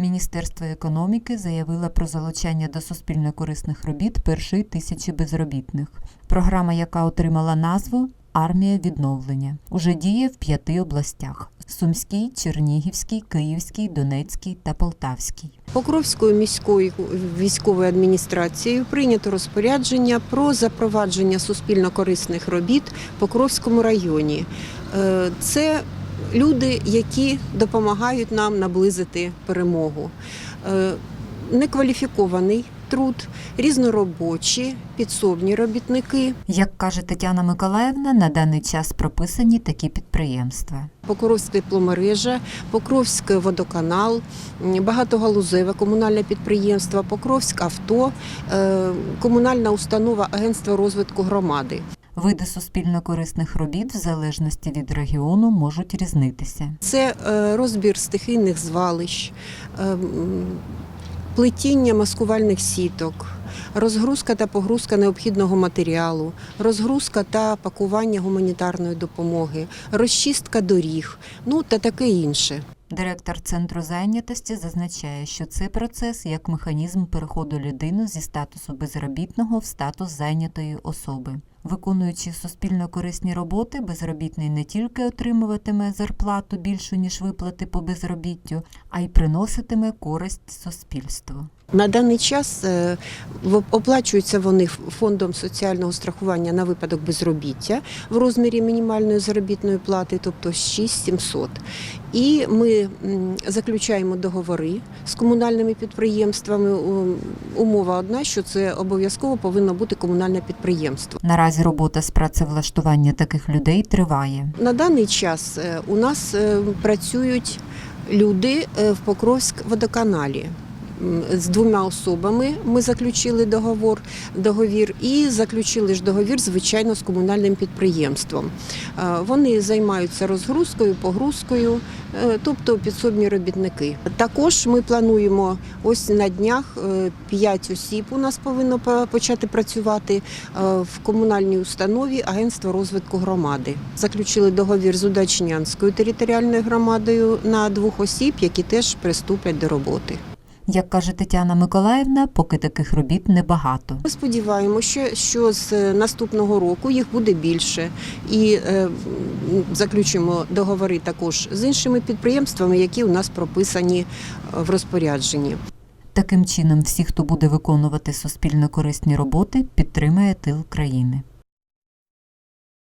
Міністерство економіки заявило про залучання до суспільно-корисних робіт першої тисячі безробітних. Програма, яка отримала назву Армія відновлення, уже діє в п'яти областях: Сумській, Чернігівській, Київській, Донецькій та Полтавській. Покровською міською військовою адміністрацією прийнято розпорядження про запровадження суспільно-корисних робіт в Покровському районі. Е, Це люди, які допомагають нам наблизити перемогу. Е, Некваліфікований труд, різноробочі, підсобні робітники. Як каже Тетяна Миколаївна, на даний час прописані такі підприємства. Покровська тепломережа, Покровський водоканал, багатогалузеве комунальне підприємство, Покровськ авто, е, комунальна установа Агентства розвитку громади. Види суспільно-корисних робіт в залежності від регіону можуть різнитися. Це е, розбір стихійних звалищ, е, плетіння маскувальних сіток. Розгрузка та погрузка необхідного матеріалу, розгрузка та пакування гуманітарної допомоги, розчистка доріг, ну та таке інше. Директор центру зайнятості зазначає, що це процес як механізм переходу людини зі статусу безробітного в статус зайнятої особи. Виконуючи суспільно корисні роботи, безробітний не тільки отримуватиме зарплату більшу ніж виплати по безробіттю, а й приноситиме користь суспільству. На даний час е, оплачуються вони фондом соціального страхування на випадок безробіття в розмірі мінімальної заробітної плати, тобто 6700. І ми заключаємо договори з комунальними підприємствами. Умова одна, що це обов'язково повинно бути комунальне підприємство. Наразі робота з працевлаштування таких людей триває. На даний час е, у нас е, працюють люди в Покровськ водоканалі. З двома особами ми заключили договор, договір і заключили ж договір, звичайно, з комунальним підприємством. Е, Вони займаються розгрузкою, погрузкою, е, тобто підсобні робітники. Також ми плануємо ось на днях 5 осіб у нас повинно почати працювати е, в комунальній установі Агентство розвитку громади. Заключили договір з Удачнянською територіальною громадою на двох осіб, які теж приступлять до роботи. Як каже Тетяна Миколаївна, поки таких робіт небагато. Ми сподіваємося, що, з наступного року їх буде більше, і е, заключимо договори також з іншими підприємствами, які у нас прописані е, в розпорядженні. Таким чином, всі, хто буде виконувати суспільно корисні роботи, підтримає тил країни.